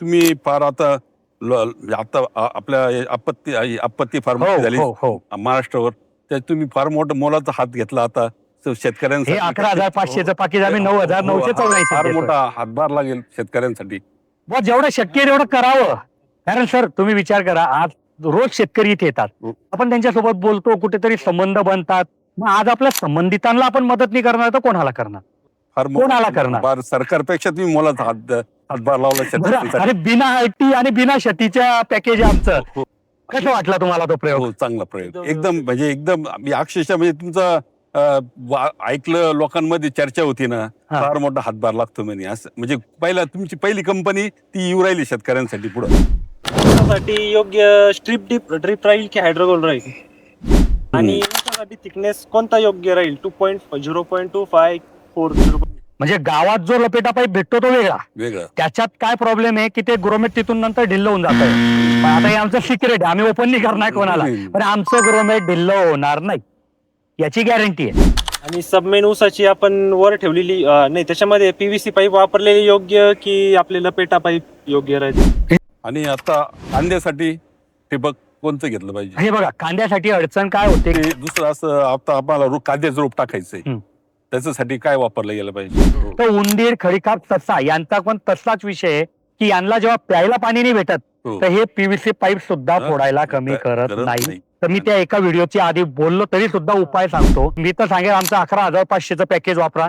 तुम्ही फार आता आता आपल्या हे आपत्ती आपत्ती फार मोठी झाली. हो हो. महाराष्ट्रावर. त्या तुम्ही फार मोठा मोलाचा हात घेतला आता. शेतकऱ्यांसाठी. हे अकरा हजार पाचशेचं पाकिट आम्ही नऊ हजार हो, नऊशे हा- फार चौऱ्याऐंशी मोठा हातभार लागेल शेतकऱ्यांसाठी. बुवा जेवढं शक्य आहे तेवढं करावं. कारण सर तुम्ही विचार करा आज रोज शेतकरी इथे येतात. हो. आपण त्यांच्यासोबत बोलतो कुठेतरी संबंध बनतात. मग आज आपल्या संबंधितांना आपण मदत नाही करणार तर कोणाला करणार? फार कोणाला करणार? सरकारपेक्षा तुम्ही मोलाचा हात हातभार लावला शेतकऱ्यांसाठी आणि बिना आयटी आणि बिना शतीच्या पॅकेज आमचं. हो, कसं वाटला तुम्हाला तो प्रयोग? हो चांगला प्रयोग. एकदम म्हणजे एकदम मी अक्षरशः म्हणजे तुमचा अं, वा- ऐकलं लोकांमध्ये चर्चा होती ना हा. फार मोठा हातभार लागतो म्हणे. असं म्हणजे पहिला तुमची पहिली कंपनी ती येऊ राहिली शेतकऱ्यांसाठी पुढे. साठी योग्य स्ट्रीप डिप ड्रिप राहील की हायड्रोगोल राहील आणि ऊसासाठी थिकनेस कोणता योग्य राहील? Two point zero point two five four zero म्हणजे गावात जो लपेटा पाईप भेटतो तो वेगळा. वेगळं. त्याच्यात काय प्रॉब्लेम आहे की ते ग्रोमेट तिथून नंतर ढिल्ल होऊन जात पण आता हे आमचं सिक्रेट आहे. आम्ही ओपन नाही करणार कोणाला. पण आमचं ग्रोमेट ढिल्ल होणार नाही. याची गॅरंटी आहे. आणि सबमेन ऊसाची आपण वर ठेवलेली अं, नाही त्याच्यामध्ये पीव्हीसी पाईप वापरलेली योग्य की आपले लपेटा पाईप योग्य राहील आणि आता कांद्यासाठी ठिबक कोणतं घेतलं पाहिजे? हे बघा कांद्यासाठी अडचण काय होते? ते दुसरं असं आता आम्हाला रो- कांद्याचं रोप टाकायचंय. हम्म. त्याच्यासाठी काय वापरलं गेलं पाहिजे? तर उंदीर खडीखाप तसा यांचा पण तसाच विषय आहे की यांना जेव्हा प्यायला पाणी नाही भेटत हो. तर हे पीव्हीसी पाईप सुद्धा हा, फोडायला कमी करत नाही. तर मी त्या एका व्हिडिओच्या आधी बोललो तरी सुद्धा उपाय सांगतो. मी तर सांगेल आमचं अकरा हजार पाचशेचं पॅकेज वापरा.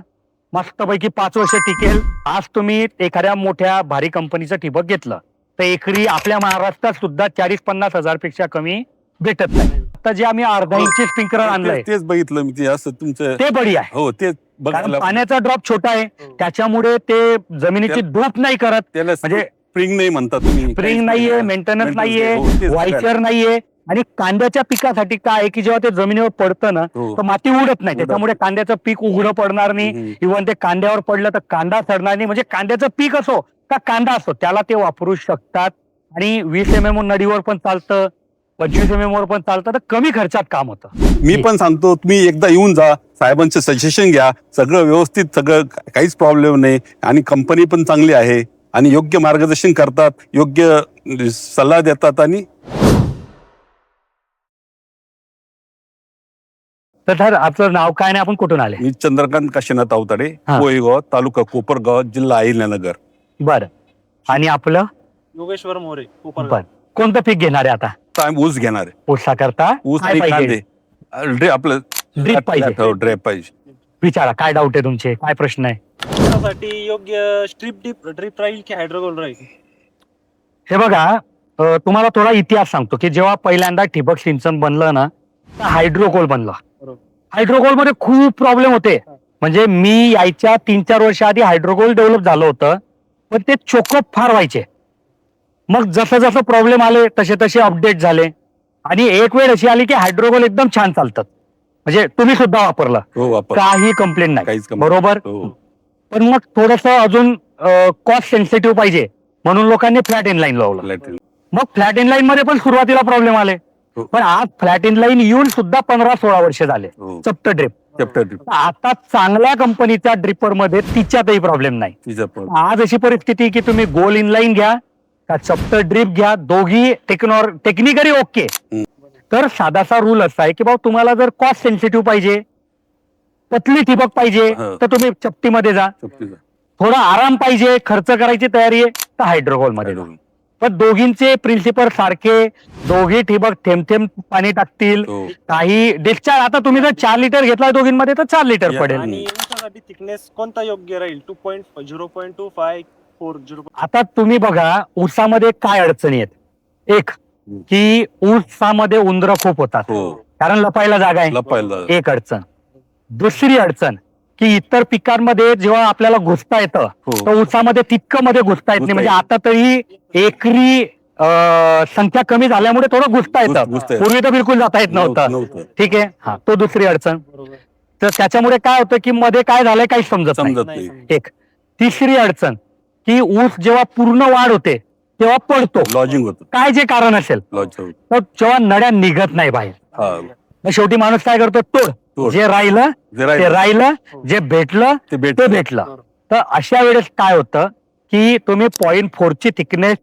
मस्तपैकी पाच वर्ष टिकेल. आज तुम्ही एखाद्या मोठ्या भारी कंपनीचं ठिबक घेतलं तर एकरी आपल्या महाराष्ट्रात सुद्धा चाळीस पन्नास हजारपेक्षा कमी भेटत नाही. आता जे आम्ही अर्धा इंची स्प्रिंकलर आणलंय. तेच- बघितलं मी ते असं तुमचं ते बडी आहे. हो कारण बघायला पाण्याचा ड्रॉप छोटा आहे. त्याच्यामुळे ते जमिनीची धूप नाही करत. त्याला म्हणजे स्प्रिंग नाही म्हणता तुम्ही. स्प्रिंग नाहीये मेंटेनन्स नाहीये हो, वायचर नाहीये. आणि कांद्याच्या पिकासाठी काय आहे की जेव्हा ते जमिनीवर पडतं ना हो. तर माती उडत नाही. त्याच्यामुळे कांद्याचं पीक उघडं पडणार नाही. हम्म. इव्हन ते कांद्यावर पडलं तर कांदा सडणार नाही. म्हणजे कांद्याचं पीक असो का कांदा असो त्याला ते वापरू शकतात. आणि वीस एम एम नदीवर पण चालतं. पंचवीस एम एम वर पण चालतं तर कमी खर्चात काम होतं. मी पण सांगतो तुम्ही एकदा येऊन जा साहेबांचे सजेशन घ्या सगळं व्यवस्थित सगळं काहीच प्रॉब्लेम नाही आणि कंपनी पण चांगली आहे आणि योग्य मार्गदर्शन करतात योग्य सल्ला देतात आणि तर सर आपलं नाव काय नाही आपण कुठून आले? मी चंद्रकांत काशीनाथ अवताडे हा. कोळेगाव तालुका कोपरगाव जिल्हा अहिल्यानगर. बरं. आणि आपलं? योगेश्वर मोरे कोपरगाव. बरं. कोणतं पीक घेणार आहे आता? आता आम्ही ऊस घेणार आहे. ऊसा करता ऊस काय आणि पाहिजे? कांदे ड्रे- आपलं ड्रीप पाहिजे. हो ड्रेप पाहिजे. विचारा काय डाऊट आहे तुमचे? काय प्रश्न आहे? योग्य स्ट्रीप डिप ड्रिप राहील की हायड्रोगोल राहील हे बघा अं, तुम्हाला थोडा इतिहास सांगतो की जेव्हा पहिल्यांदा ठिबक सिंचन बनलं ना तर हायड्रोकोल बनलं. बरोबर. हायड्रोकोलमध्ये खूप प्रॉब्लेम होते. म्हणजे मी यायच्या तीन चार वर्ष आधी हायड्रोकोल डेव्हलप झालं होतं पण ते चोकअप फार व्हायचे. मग जसं जसं प्रॉब्लेम आले तसे तसे अपडेट झाले. आणि एक वेळ अशी आली की हायड्रोकोल एकदम छान चालतात. म्हणजे तुम्ही सुद्धा वापरलं. हो वापर. काही कंप्लेंट नाही. बरोबर? हो. पण मग थोडस अजून कॉस्ट सेन्सिटिव्ह पाहिजे. म्हणून लोकांनी फ्लॅट इन लाईन लावलं. मग फ्लॅट इन लाईन मध्ये पण सुरुवातीला प्रॉब्लेम आले. हो. पण आज फ्लॅट इन लाईन येऊन सुद्धा पंधरा सोळा वर्ष झाले. चप्ट ड्रिप आता चांगल्या कंपनीच्या ड्रिपरमध्ये तिच्यातही प्रॉब्लेम नाही. आज अशी परिस्थिती की तुम्ही गोल इन लाईन घ्या का चप्ट ड्रिप घ्या दोघी टेक्नॉर टेक्निकली ओके. तर साधासा रूल असा आहे की बाबा तुम्हाला जर कॉस्ट सेन्सिटिव्ह पाहिजे पतली ठिबक पाहिजे. तर तुम्ही चपटीमध्ये जा चपटीचा. थोडा आराम पाहिजे खर्च करायची तयारी आहे तर हायड्रोकोलमध्ये. पण दोघींचे प्रिन्सिपल सारखे दोघी ठिबक थेंब थेंब पाणी टाकतील हो काही डिस्चार्ज आता तुम्ही जर चार लिटर घेतला दोघींमध्ये तर चार लिटर. पडेल आणि कोणता योग्य राहील two point zero point two five four zero आता तुम्ही बघा ऊसामध्ये काय अडचणी आहेत? एक. की ऊसामध्ये उंदरं खूप होतात. हो. कारण लपायला जागा आहे. लपायला एक अडचण. दुसरी अडचण की इतर पिकांमध्ये जेव्हा आपल्याला घुसता येतं हो. तर ऊसामध्ये तितकं मध्ये घुसता येत नाही. घुसता म्हणजे येत आता तरी एकरी अं, संख्या कमी झाल्यामुळे थोडं घुसता घुस- येतं. घुसता येतं. पूर्वी तर बिलकुल जाता येत नव्हतं. नव्हतं ठीक आहे? हा तो दुसरी अडचण. बरोबर. तर त्याच्यामुळे काय होतं की मध्ये काय झालंय काही समजत नाही. समजत नाही. नाही समजत. एक. तिसरी अडचण की ऊस जेव्हा पूर्ण वाढ होते तेव्हा पडतो लॉजिंग होत काय जे कारण असेल लॉज तर जेव्हा नड्या निघत नाही बाहेर हा मग शेवटी माणूस काय करतो तोड तोड. जे राहिलं जे ते राहिलं राहिलं जे भेटलं ते भेट ते भेटलं. तर अशा वेळेस काय होतं की तुम्ही पॉईंट फोरची थिकनेस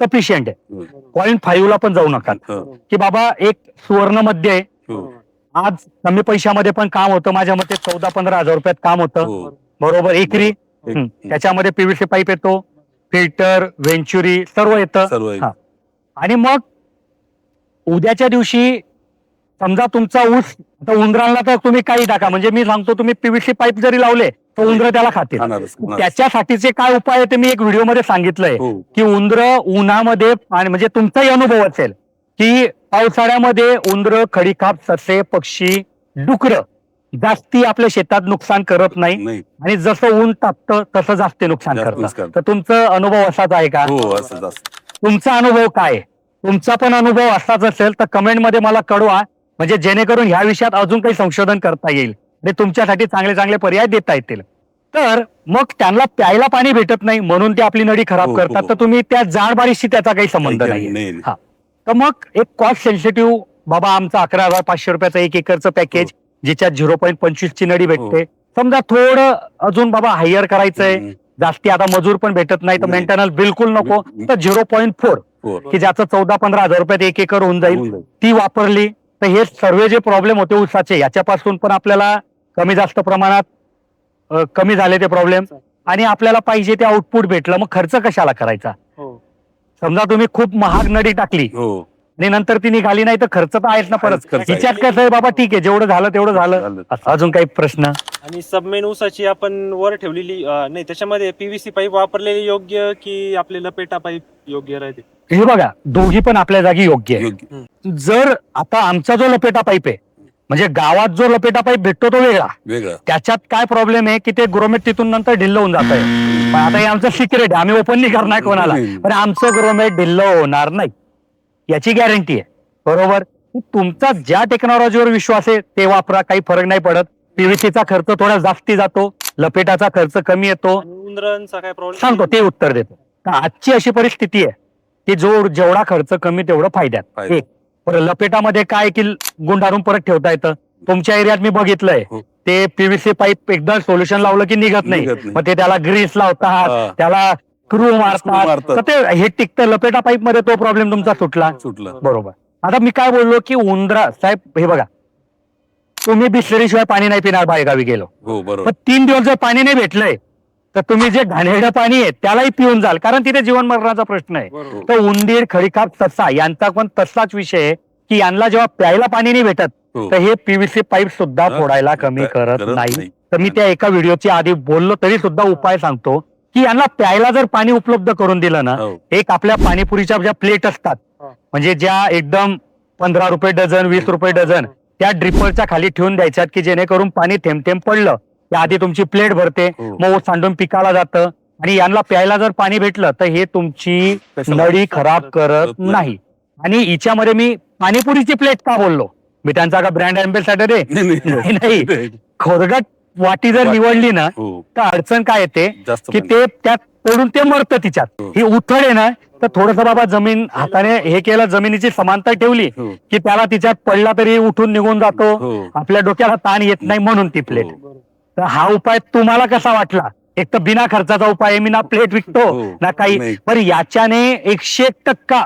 सफिशियंट आहे. पॉईंट फाईव्हला पण जाऊ नका. की बाबा एक सुवर्णमध्ये आहे. हो. आज कमी पैशामध्ये पण काम होतं माझ्या मते चौदा पंधरा हजार रुपयात काम होतं हो. बरोबर एकरी एक-. त्याच्यामध्ये पीव्हीसी पाईप येतो फिल्टर व्हेंचुरी सर्व येतं. हा. आणि मग उद्याच्या दिवशी समजा तुमचा ऊस आता उंदरांना तर तुम्ही काही टाका म्हणजे मी सांगतो तुम्ही पीव्हीसी पाईप जरी लावले तर उंदर त्याला खातील खाणारच, खाणारच. त्याच्यासाठीचे काय उपाय आहे ते मी एक व्हिडिओमध्ये सांगितलंय हो. की उंदर उन्हामध्ये आणि म्हणजे तुमचाही अनुभव असेल की पावसाळ्यामध्ये उंदर खडीखाप ससे पक्षी डुकर जास्ती आपल्या शेतात नुकसान करत नाही. नाही. आणि जसं ऊन तापतं तसं जास्त नुकसान जास्त करतं. नुकसान. तर तुमचं अनुभव असाच आहे का? हो असं तुमचा अनुभव काय? आहे? तुमचा पण अनुभव असाच असेल तर कमेंटमध्ये मला कळवा. म्हणजे जेणेकरून ह्या विषयात अजून काही संशोधन करता येईल. आणि तुमच्यासाठी चांगले चांगले पर्याय देता येतील. तर मग त्यांना प्यायला पाणी भेटत नाही म्हणून ते आपली नडी खराब हो, करतात. हो. तर तुम्ही त्या जाडबारीशी त्याचा काही संबंध नाही, नाही नाही. हा. तर मग एक कॉस्ट सेन्सिटिव्ह बाबा आमचं अकरा हजार पाचशे रुपयाचं एक एकरचं पॅकेज. ज्याच्यात झिरो पॉईंट पंचवीस ची नडी भेटते समजा थोडं अजून बाबा हायर करायचंय. जास्ती आता मजूर पण भेटत नाही तर. मेंटेनन्स बिलकुल नको. तर झिरो पॉईंट फोर हो. की ज्याचं चौदा पंधरा हजार रुपयात एक एकर होऊन जाईल. ती वापरली तर हे सर्व जे प्रॉब्लेम होते ऊसाचे याच्यापासून पण आपल्याला कमी जास्त प्रमाणात कमी झाले ते प्रॉब्लेम आणि आपल्याला पाहिजे ते आउटपुट भेटलं मग खर्च कशाला करायचा हो. समजा तुम्ही खूप महाग नडी टाकली हो आणि नंतर ती निघाली नाही तर खर्च तर आहेच ना परत. खर्च आहे. हिच्यात कसं आहे बाबा ठीक आहे जेवढं झालं तेवढं झालं. झालं. असं. अजून काही प्रश्न? आणि सबमेन ऊसाची आपण वर ठेवलेली अं, नाही त्याच्यामध्ये पीव्हीसी पाईप वापरलेली योग्य की आपले लपेटा पाईप योग्य राहते? हे बघा दोघी पण आपल्या जागी योग्य आहे योग्य. जर आता आमचा जो लपेटा पाईप आहे म्हणजे गावात जो लपेटा पाईप भेटतो तो वेगळा. वेगळं. त्याच्यात काय प्रॉब्लेम आहे की ते ग्रोमेट तिथून नंतर ढिल्ल होऊन जात आहे पण आता हे आमचं सिक्रेट आहे आम्ही ओपन नाही करणार कोणाला. पण आमचं ग्रोमेट ढिल्ल होणार नाही. याची गॅरंटी आहे. बरोबर? तुमचा ज्या टेक्नॉलॉजीवर विश्वास आहे ते वापरा. काही फरक नाही पडत. पीव्हीसीचा खर्च थोडा जास्ती जातो. लपेटाचा खर्च कमी येतो. सांगतो ते उत्तर देतो. आजची अशी परिस्थिती आहे की जो जेवढा खर्च कमी तेवढं फायद्यात. फायदा. एक. बरं लपेटामध्ये काय की गुंडाळून परत ठेवता येतं? तुमच्या एरियात मी बघितलंय. हो. ते पीव्हीसी पाईप एकदा सोल्युशन लावलं की निघत नाही. मग ते त्याला ग्रीस लावतात हा. त्याला क्रू मारतात. मारतात. तर ते हे टिकतं लपेटा पाईपमध्ये तो प्रॉब्लेम तुमचा सुटला. सुटलं. बरोबर. आता मी काय बोललो की उंदरा साहेब हे बघा. तुम्ही बिसलेरी शिवाय पाणी नाही पिणार बाहेरगावी गेलो. हो बरोबर. पण तीन दिवस जर पाणी नाही भेटलंय तर तुम्ही जे घाणेरडं पाणी आहे त्यालाही पिऊन जाल. कारण तिथे जीवन मरणाचा प्रश्न आहे. बरोबर. तर उंदीर खडीखाप तसा यांचा पण तसाच विषय आहे की यांना जेव्हा प्यायला पाणी नाही भेटत हो. तर हे पीव्हीसी पाईप सुद्धा फोडायला कमी करत नाही. नाही. तर मी त्या एका व्हिडिओची आधी बोललो तरी सुद्धा उपाय सांगतो. की यांना प्यायला जर पाणी उपलब्ध करून दिलं ना हो. एक आपल्या पाणीपुरीच्या ज्या प्लेट असतात हा. म्हणजे ज्या एकदम पंधरा रुपये डझन वीस रुपये डझन त्या ड्रिपरच्या खाली ठेवून द्यायच्यात की जेणेकरून पाणी थेंब थेंब पडलं त्या आधी तुमची प्लेट भरते हो. मग सांडून पिकाला जातं आणि यांना प्यायला जर पाणी भेटलं तर हे तुमची कशाला? नळी खराब करत करत नाही. नाही आणि हिच्यामध्ये मी पाणीपुरीची प्लेट का बोललो मी त्यांचा का ब्रँड अँबेसेडर आहे नाही, नाही, नाही नाही. खोरगट वाटी जर वाटी. निवडली ना हो तर अडचण काय येते जास्त की पाणी. ते त्यात पडून ते मरतं तिच्यात हो. ही उथळ आहे ना तर थोडस बाबा जमीन हाताने हे केलं जमिनीची समांतर ठेवली हो. की त्याला तिच्यात पडला तरी उठून निघून जातो हो. आपल्या डोक्याला ताण येत नाही म्हणून ती प्लेट हो. तर हा उपाय तुम्हाला कसा वाटला एक तर बिना खर्चाचा उपाय आहे मी ना प्लेट विकतो हो. ना काही नाही. पण याच्याने एकशे एक टक्का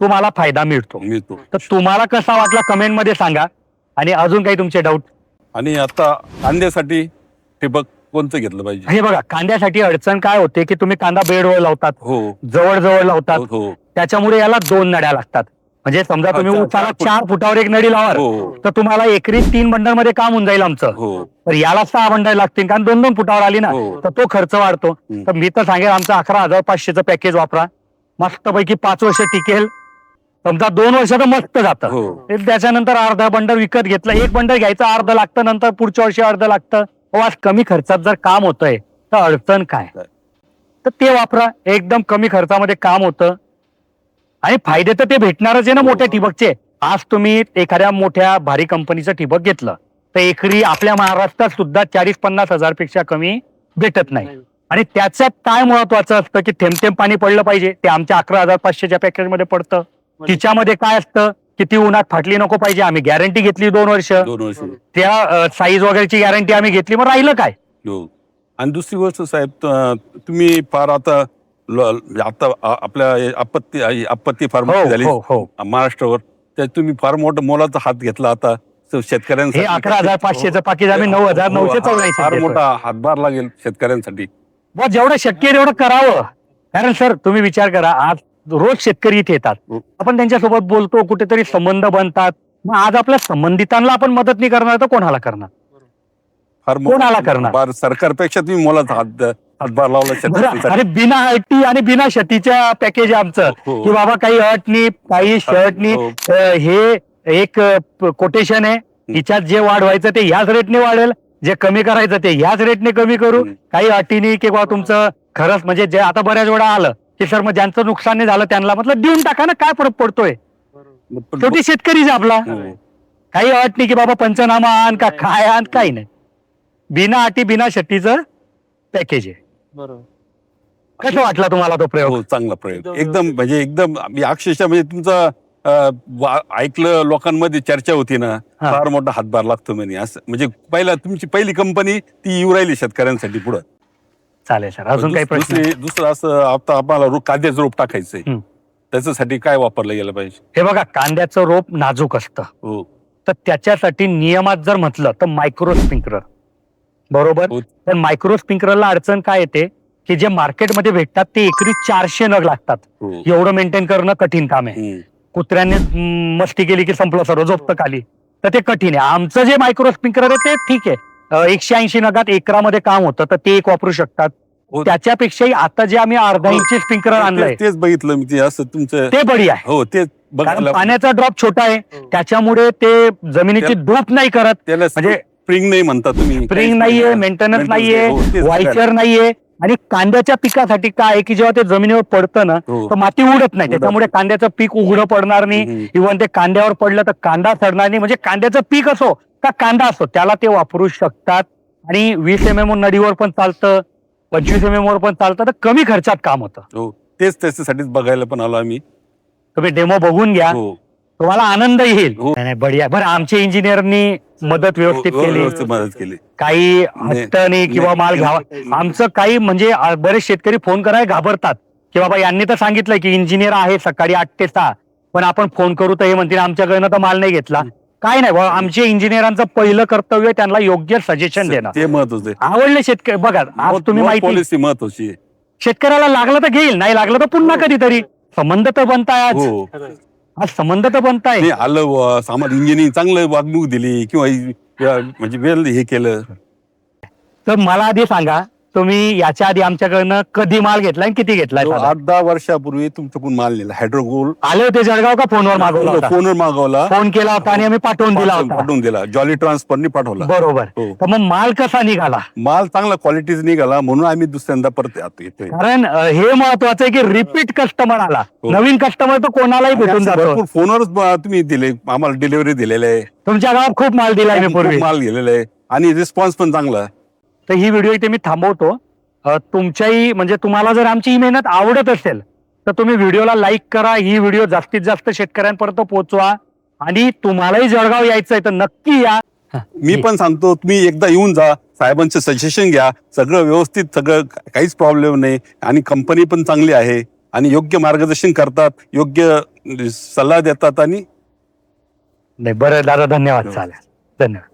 तुम्हाला फायदा मिळतो मिळतो तर तुम्हाला कसा वाटला कमेंटमध्ये सांगा आणि अजून काही तुमचे डाऊट आणि आता कांद्यासाठी ठिबक कोणतं घेतलं पाहिजे? हे बघा कांद्यासाठी अडचण काय होते की तुम्ही कांदा बेडवर लावतात हो. जवळ जवळ लावतात. हो, हो. त्याच्यामुळे याला दोन नड्या लागतात. म्हणजे समजा हा, तुम्ही चार- उसाला चार फूट. चार फुटावर एक नडी लावाल हो तर तुम्हाला एकरी तीन बंडलमध्ये काम होऊन जाईल आमचं. हो. पण याला सहा बंडल लागतील कारण दोन दोन फुटावर आली ना हो. तर तो खर्च वाढतो. हम्म. तर मी तर सांगेल आमचं अकरा हजार पाचशेचं पॅकेज वापरा. मस्तपैकी पाच वर्ष टिकेल. समजा दोन वर्ष तर मस्त जातं. हो. ते त्याच्यानंतर अर्धा बंडल विकत घेतलं. एक बंडल घ्यायचं अर्ध लागतं नंतर पुढच्या वर्षी अर्ध लागतं. हो आज कमी खर्चात जर काम होतंय तर अडचण काय? काय? तर ते वापरा. एकदम कमी खर्चामध्ये काम होतं. आणि फायदे तर ते भेटणारच आहे ना मोठ्या ठिबकचे. आज तुम्ही एखाद्या मोठ्या भारी कंपनीचं ठिबक घेतलं तर एकरी आपल्या महाराष्ट्रात सुद्धा चाळीस पन्नास हजारपेक्षा कमी भेटत नाही. आणि त्याच्यात काय महत्वाचं असतं की थेंब थेंब पाणी पडलं पाहिजे ते आमच्या अकरा हजार पाचशेच्या पॅकेजमध्ये पडतं. तिच्यामध्ये काय असतं की ती उन्हात फाटली नको पाहिजे. आम्ही गॅरंटी घेतली दोन वर्ष. दोन वर्ष. त्या साईज वगैरेची गॅरंटी आम्ही घेतली. मग राहिलं काय? हो. आणि दुसरी गोष्ट साहेब त- तुम्ही फार आता ल- आता आ- आपल्या आपत्ती आपत्ती फार हो मोठी झाली. हो हो. महाराष्ट्रावर. त्यात तुम्ही फार मोठा मोलाचा हात घेतला आता. स- शेतकऱ्यांसाठी. हे अकरा हजार पाचशेचं पाकिट आम्ही नऊ हजार हो, नऊशे हा- फार चौऱ्याऐंशी मोठा हातभार लागेल शेतकऱ्यांसाठी. बुवा, जेवढं शक्य आहे तेवढं करावं. कारण सर तुम्ही विचार करा आज रोज शेतकरी इथे येतात. हो. आपण त्यांच्यासोबत बोलतो कुठेतरी संबंध बनतात. मग आज आपल्या संबंधितांना आपण मदत नाही करणार तर कोणाला करणार? फार कोणाला करणार? फार सरकारपेक्षा तुम्ही मोलाचा हात हातभार लावला बरं, शेतकऱ्यांसाठी अरे बिना अटी आणि बिना शतीच्या पॅकेज आमचं. हो. की बाबा काही अट नाही काही शर्ट नाही. हो. अं, हे एक कोटेशन आहे. हिच्यात जे वाढवायचं ते ह्याच रेटने वाढेल. जे कमी करायचं ते ह्याच रेटने कमी करू. हम्म. काही अटीने किंवा तुमचं खरंच म्हणजे जे आता बऱ्याच वेळा आलं. की सर मग ज्यांचं नुकसान नाही झालं त्यांना म्हटलं देऊन टाका ना काय फरक पडतोय? शेवटी शेतकरीच आपला. हो. काही अट नाही की बाबा पंचनामा आण का काय आण काही नाही. बिना अटी बिना शतीचं पॅकेज आहे. बरोबर. कसं वाटला तुम्हाला तो प्रयोग? हो चांगला प्रयोग. एकदम एकदम म्हणजे एकदम मी अक्षरशः म्हणजे तुमचा अं, वा- ऐकलं लोकांमध्ये चर्चा होती ना हा. फार मोठा हातभार लागतो म्हणे. असं म्हणजे पहिला तुमची पहिली कंपनी ती येऊ राहिली शेतकऱ्यांसाठी पुढं. चालेल सर. अजून काही प्रश्न? दुसरी दुसरं असं आता आम्हाला रो- कांद्याचं रोप टाकायचंय. हम्म. त्याच्यासाठी काय वापरलं गेलं पाहिजे? हे बघा कांद्याचं रोप नाजूक असतं. हो. तर त्याच्यासाठी नियमात जर म्हटलं तर मायक्रो स्प्रिंकलर बरोबर? हो. तर मायक्रो स्प्रिंकलरला अडचण काय येते? की जे मार्केटमध्ये भेटतात ते एकरी चारशे नग लागतात. हो. एवढं मेंटेन करणं कठीण काम आहे. हम्म. कुत्र्याने हम्म, मस्ती केली की संपलं सर्व झोपतं खाली. तर ते कठीण आहे. आमचं जे मायक्रो स्प्रिंकलर आहे ते ठीक आहे. एकशे ऐंशी नगात एकरामध्ये काम होतं तर ते एक वापरू शकतात. हो. त्याच्यापेक्षाही आता जे आम्ही अर्धा इंची स्प्रिंकलर आणलंय. तेच- तेच बघितलं मी ते असं तुमचं ते बडी आहे. हो तेच कारण पाण्याचा ड्रॉप छोटा आहे हो. त्याच्यामुळे ते जमिनीची धूप नाही करत. त्याला म्हणजे स्प्रिंग नाही म्हणता तुम्ही. स्प्रिंग नाहीये मेंटेनन्स नाहीये हो, तेच वायचर नाहीये. आणि कांद्याच्या पिकासाठी काय आहे की जेव्हा ते जमिनीवर पडतं ना हो. तर माती उडत नाही. त्याच्यामुळे कांद्याचं पीक उघडं पडणार नाही. हम्म. इव्हन ते कांद्यावर पडलं तर कांदा सडणार नाही. म्हणजे कांद्याचं पीक असो का कांदा असो त्याला ते वापरू शकतात. आणि वीस एम एम नदीवर पण चालतं पंचवीस एम एम वर पण चालतं तर कमी खर्चात काम होतं. हो तेच त्याच्यासाठीच बघायला पण आलो आम्ही. तुम्ही डेमो बघून घ्या. हो. तुम्हाला आनंद येईल. हो. नाही, नाही बढिया. बरं आमच्या इंजिनियरनी मदत व्यवस्थित हो, केली. व्यवस्थित मदत केली. काही हट्ट नाही. किंवा नाही, माल घ्यावा. आमचं काही म्हणजे आ- बरेच शेतकरी फोन करायला घाबरतात. की बाबा यांनी तर सांगितलंय की इंजिनियर आहे सकाळी आठ ते सहा. पण आपण फोन करू तर हे म्हणतील आमच्याकडनं तर माल नाही घेतला. काय नाही बाबा आमच्या इंजिनियरांचं पहिलं कर्तव्य त्यांना योग्य सजेशन देणं ते महत्वाचं आहे. आवडले शेतकरी बघा आज तुम्ही माहिती पॉलिसी महत्वाची आहे. शेतकऱ्याला लागलं तर घेईल नाही लागलं तर पुन्हा कधीतरी संबंध तर बनताय आज हो. आज संबंध तर बनताय नाही आलं बुवा, सामान्य इंजिनिअरिंग चांगलं वागणूक दिली किंवा या- म्हणजे वेल हे केलं तर मला आधी सांगा तुम्ही याच्या आधी आमच्याकडनं कधी माल घेतलाय आणि किती घेतलाय साधारण? आठ दहा वर्षापूर्वी तुमच्याकडून माल नेला. हायड्रोगोल आले होते जळगाव का फोनवर मागवला होता? फोनवर मागवला. फोन केला होता आणि आम्ही पाठवून दिला होता. पाठवून दिला. जॉली ट्रान्सफरनी पाठवला. बरोबर. हो. तर मग माल कसा निघाला? माल चांगला क्वालिटीच निघाला म्हणून आम्ही दुसऱ्यांदा परत येतो येतोय. कारण अं, हे महत्वाचं आहे की रिपीट कस्टमर आला. हो. नवीन कस्टमर तर कोणालाही भेटून जातो. भरपूर फोनवरच ब- तुम्ही दिले आम्हाला डिलिव्हरी दिलेले आहे. तुमच्या गावात खूप माल दिलाय मी खूप पूर्वी माल गेलेला आहे. आणि रिस्पॉन्स पण चांगला. आहे. तर ही व्हिडिओ इथे मी थांबवतो. अं, तुमच्याही म्हणजे तुम्हाला जर आमची ही मेहनत आवडत असेल तर तुम्ही व्हिडिओला लाईक करा. ही व्हिडिओ जास्तीत जास्त शेतकऱ्यांपर्यंत पोहोचवा. आणि तुम्हालाही जळगाव यायचंय तर नक्की या. मी पण सांगतो तुम्ही एकदा येऊन जा. साहेबांचं सजेशन घ्या. सगळं व्यवस्थित सगळं काहीच प्रॉब्लेम नाही. आणि कंपनी पण चांगली आहे. आणि योग्य मार्गदर्शन करतात. योग्य सल्ला देतात आणि नाही बरं दादा धन्यवाद. चालेल. धन्यवाद.